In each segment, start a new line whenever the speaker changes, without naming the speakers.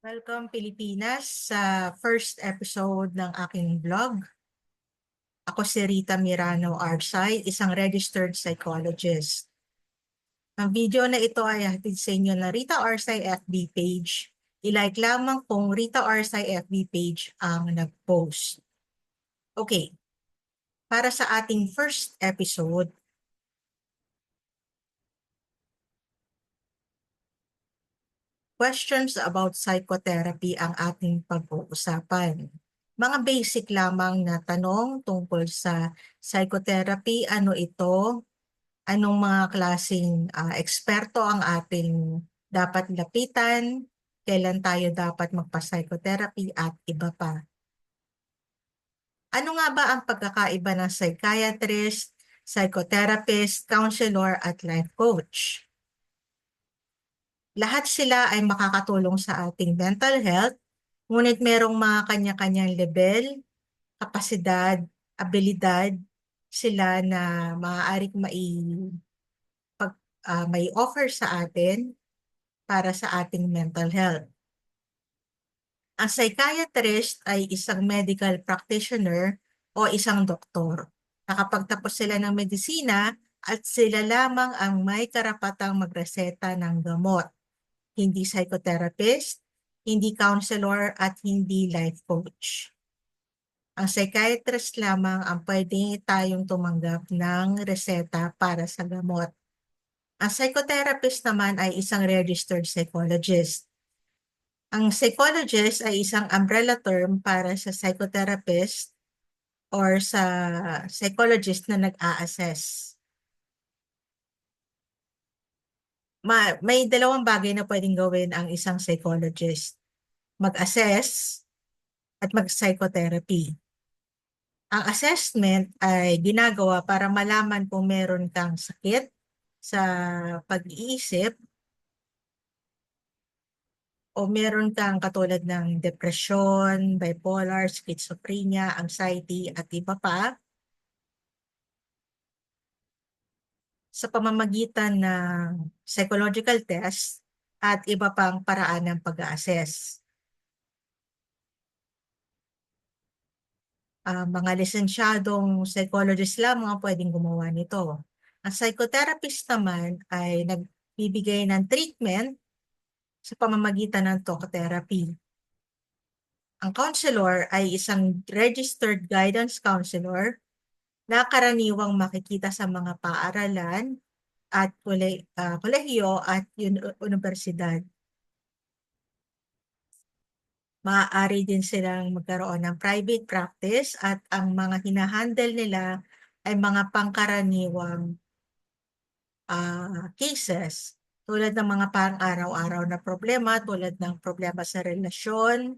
Welcome Pilipinas sa first episode ng aking vlog. Ako si Rita Mirano Arsay, isang registered psychologist. Ang video na ito ay hatid sa inyo na Rita Arsay FB page. I-like lamang kung Rita Arsay FB page ang nag-post. Okay, para sa ating first episode, questions about psychotherapy ang ating pag-uusapan. Mga basic lamang na tanong tungkol sa psychotherapy, ano ito, anong mga klasing uh, eksperto ang ating dapat lapitan, kailan tayo dapat magpa-psychotherapy at iba pa. Ano nga ba ang pagkakaiba ng psychiatrist, psychotherapist, counselor at life coach? Lahat sila ay makakatulong sa ating mental health, ngunit merong mga kanya-kanyang level, kapasidad, abilidad sila na maaaring mai pag uh, may offer sa atin para sa ating mental health. Ang psychiatrist ay isang medical practitioner o isang doktor. Nakapagtapos sila ng medisina at sila lamang ang may karapatang magreseta ng gamot hindi psychotherapist, hindi counselor at hindi life coach. Ang psychiatrist lamang ang pwede tayong tumanggap ng reseta para sa gamot. Ang psychotherapist naman ay isang registered psychologist. Ang psychologist ay isang umbrella term para sa psychotherapist or sa psychologist na nag-a-assess. Ma may dalawang bagay na pwedeng gawin ang isang psychologist. Mag-assess at mag-psychotherapy. Ang assessment ay ginagawa para malaman kung meron kang sakit sa pag-iisip o meron kang katulad ng depression, bipolar, schizophrenia, anxiety at iba pa sa pamamagitan ng psychological test at iba pang paraan ng pag-assess. Uh, mga lisensyadong psychologist lamang ang pwedeng gumawa nito. Ang psychotherapist naman ay nagbibigay ng treatment sa pamamagitan ng talk therapy. Ang counselor ay isang registered guidance counselor na karaniwang makikita sa mga paaralan at kole, uh, kolehiyo at universidad. Maaari din silang magkaroon ng private practice at ang mga hinahandle nila ay mga pangkaraniwang uh, cases tulad ng mga pang-araw-araw na problema tulad ng problema sa relasyon,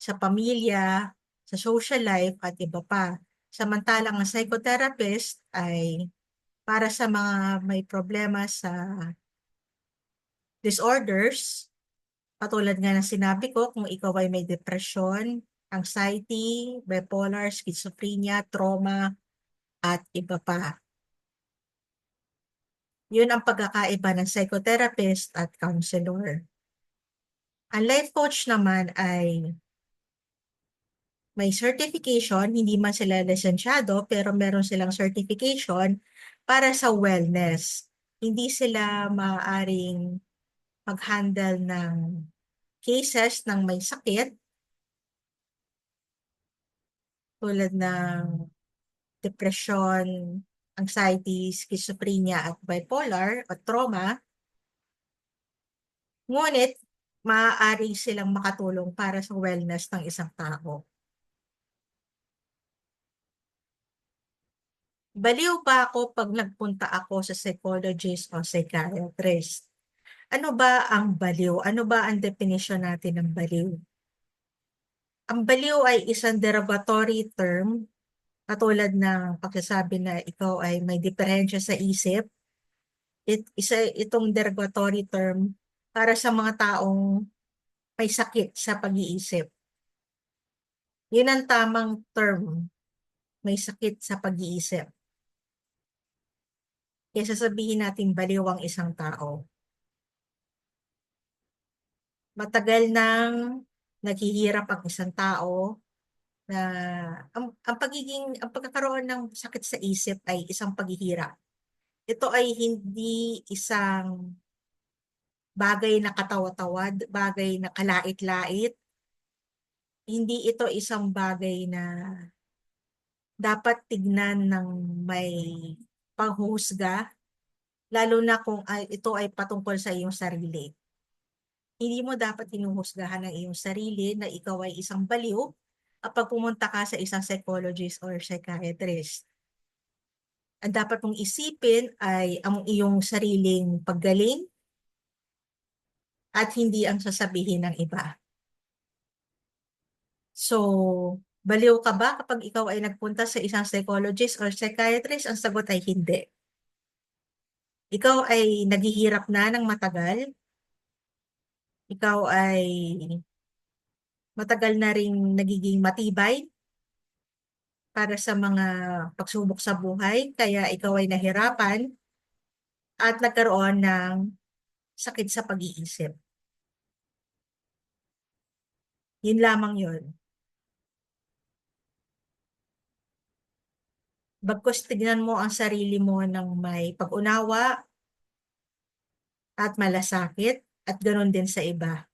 sa pamilya, sa social life at iba pa. Samantalang ang psychotherapist ay para sa mga may problema sa disorders, patulad nga ng sinabi ko, kung ikaw ay may depression, anxiety, bipolar, schizophrenia, trauma, at iba pa. Yun ang pagkakaiba ng psychotherapist at counselor. Ang life coach naman ay may certification, hindi man sila lisensyado, pero meron silang certification para sa wellness. Hindi sila maaaring mag-handle ng cases ng may sakit tulad ng depression, anxiety, schizophrenia at bipolar o trauma. Ngunit, maaari silang makatulong para sa wellness ng isang tao. Baliw ba ako pag nagpunta ako sa psychologist o psychiatrist? Ano ba ang baliw? Ano ba ang definition natin ng baliw? Ang baliw ay isang derogatory term katulad ng pagsasabi na ikaw ay may diferensya sa isip. It, isa itong derogatory term para sa mga taong may sakit sa pag-iisip. Yun ang tamang term, may sakit sa pag-iisip kaya sasabihin natin baliw ang isang tao. matagal nang naghihirap ang isang tao na ang, ang pagiging ang pagkakaroon ng sakit sa isip ay isang paghihirap. Ito ay hindi isang bagay na katawa-tawad, bagay na kalait-lait. Hindi ito isang bagay na dapat tignan ng may panghusga, lalo na kung ay, ito ay patungkol sa iyong sarili. Hindi mo dapat hinuhusgahan ang iyong sarili na ikaw ay isang baliw kapag pumunta ka sa isang psychologist or psychiatrist. Ang dapat mong isipin ay ang iyong sariling paggaling at hindi ang sasabihin ng iba. So, baliw ka ba kapag ikaw ay nagpunta sa isang psychologist or psychiatrist? Ang sagot ay hindi. Ikaw ay naghihirap na ng matagal. Ikaw ay matagal na ring nagiging matibay para sa mga pagsubok sa buhay, kaya ikaw ay nahirapan at nagkaroon ng sakit sa pag-iisip. Yun lamang yun. Bagkus tignan mo ang sarili mo ng may pag-unawa at malasakit at ganoon din sa iba.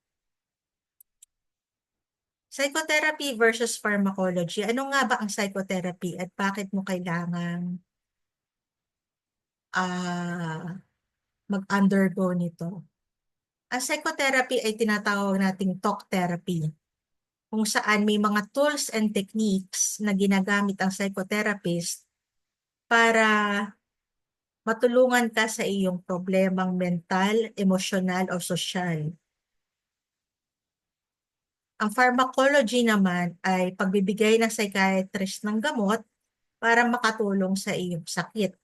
Psychotherapy versus pharmacology. Ano nga ba ang psychotherapy at bakit mo kailangan uh, mag-undergo nito? Ang psychotherapy ay tinatawag nating talk therapy kung saan may mga tools and techniques na ginagamit ang psychotherapist para matulungan ka sa iyong problemang mental, emosyonal o sosyal. Ang pharmacology naman ay pagbibigay ng psychiatrist ng gamot para makatulong sa iyong sakit.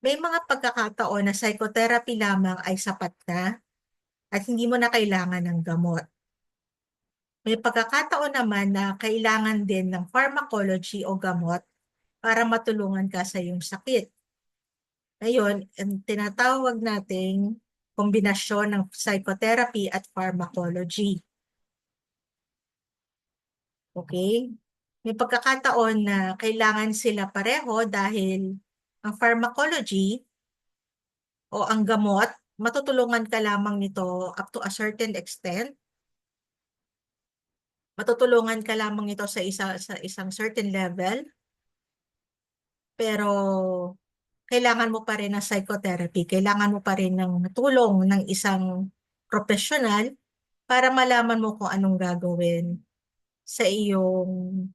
May mga pagkakataon na psychotherapy lamang ay sapat na at hindi mo na kailangan ng gamot. May pagkakataon naman na kailangan din ng pharmacology o gamot para matulungan ka sa iyong sakit. Ngayon, ang tinatawag nating kombinasyon ng psychotherapy at pharmacology. Okay? May pagkakataon na kailangan sila pareho dahil ang pharmacology o ang gamot, matutulungan ka lamang nito up to a certain extent. Matutulungan ka lamang ito sa, isa, sa isang certain level pero kailangan mo pa rin ng psychotherapy, kailangan mo pa rin ng tulong ng isang professional para malaman mo kung anong gagawin sa iyong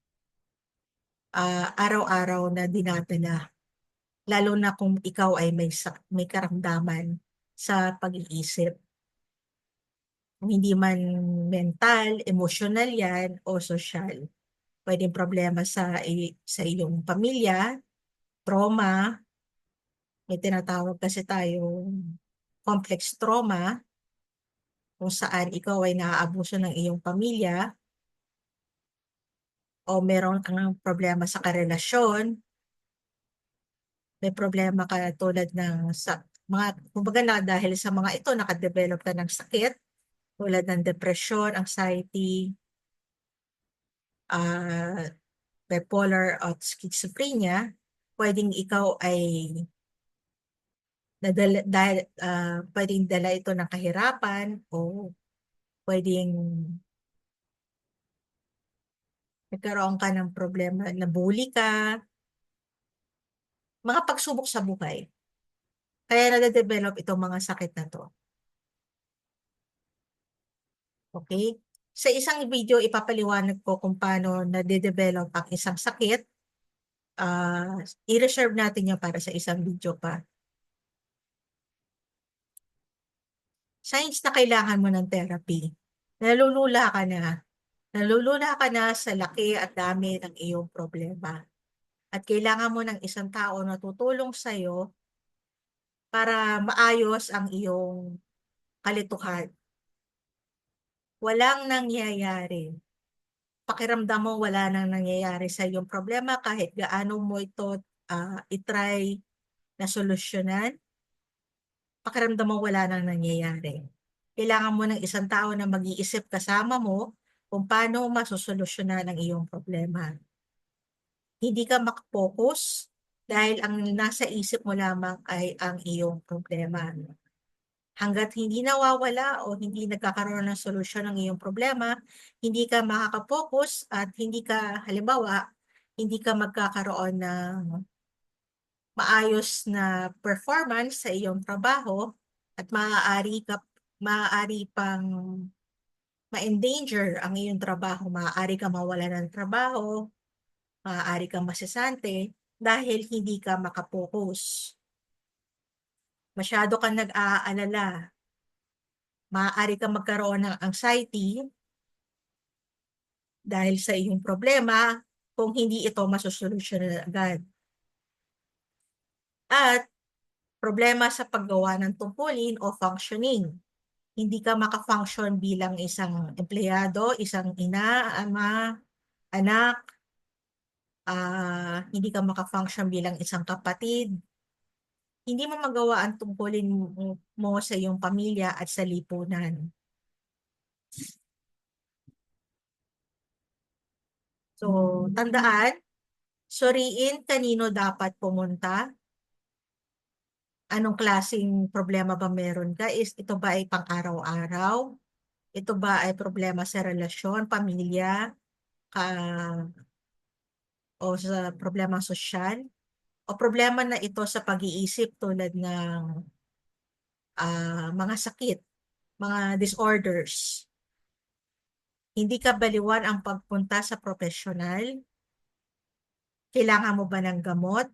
uh, araw-araw na dinadala. Lalo na kung ikaw ay may, may karamdaman sa pag-iisip. Hindi man mental, emotional yan, o social. Pwedeng problema sa, sa iyong pamilya, trauma, may tinatawag kasi tayong complex trauma, kung saan ikaw ay naaabuso ng iyong pamilya, o meron kang problema sa karelasyon, may problema ka tulad ng sa mga, kumbaga na dahil sa mga ito, nakadevelop ka ng sakit, tulad ng depression, anxiety, uh, bipolar at schizophrenia, pwedeng ikaw ay nadala, dahil, uh, pwedeng dala ito ng kahirapan o pwedeng nagkaroon ka ng problema, nabuli ka, mga pagsubok sa buhay. Kaya nade-develop itong mga sakit na to. Okay? Sa isang video, ipapaliwanag ko kung paano nade-develop ang isang sakit uh, i-reserve natin yan para sa isang video pa. Signs na kailangan mo ng therapy. Nalulula ka na. Nalulula ka na sa laki at dami ng iyong problema. At kailangan mo ng isang tao na tutulong sa iyo para maayos ang iyong kalituhan. Walang nangyayari pakiramdam mo wala nang nangyayari sa iyong problema kahit gaano mo ito uh, itry na solusyonan, pakiramdam mo wala nang nangyayari. kailangan mo ng isang tao na mag-iisip kasama mo kung paano masosolusyonan ang iyong problema. Hindi ka makapokus dahil ang nasa isip mo lamang ay ang iyong problema. Hanggat hindi nawawala o hindi nagkakaroon ng solusyon ang iyong problema, hindi ka makakapokus at hindi ka, halimbawa, hindi ka magkakaroon ng maayos na performance sa iyong trabaho at maaari ka maaari pang ma-endanger ang iyong trabaho, maaari ka mawala ng trabaho, maaari kang masisante dahil hindi ka makapokus. Masyado kang nag-aalala. Maaari kang magkaroon ng anxiety dahil sa iyong problema kung hindi ito masosolusyonan agad. At problema sa paggawa ng tungkulin o functioning. Hindi ka maka-function bilang isang empleyado, isang ina, ama, anak, ah, hindi ka maka-function bilang isang kapatid. Hindi mo magawa ang tungkulin mo, sa iyong pamilya at sa lipunan. So, tandaan, suriin kanino dapat pumunta, anong klasing problema ba meron ka? Is ito ba ay pang-araw-araw? Ito ba ay problema sa relasyon, pamilya, ka, o sa problema sosyal? O problema na ito sa pag-iisip tulad ng ah, mga sakit, mga disorders. Hindi ka baliwan ang pagpunta sa profesional? Kailangan mo ba ng gamot?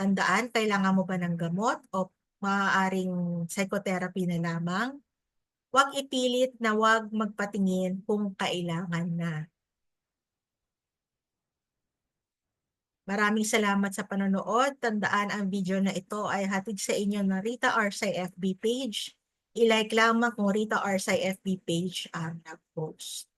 Tandaan, kailangan mo ba ng gamot o maaaring psychotherapy na lamang? Huwag ipilit na huwag magpatingin kung kailangan na. Maraming salamat sa panonood. Tandaan ang video na ito ay hatid sa inyo ng Rita Arsay FB page. I-like lamang kung Rita Arsay FB page ang nag-post.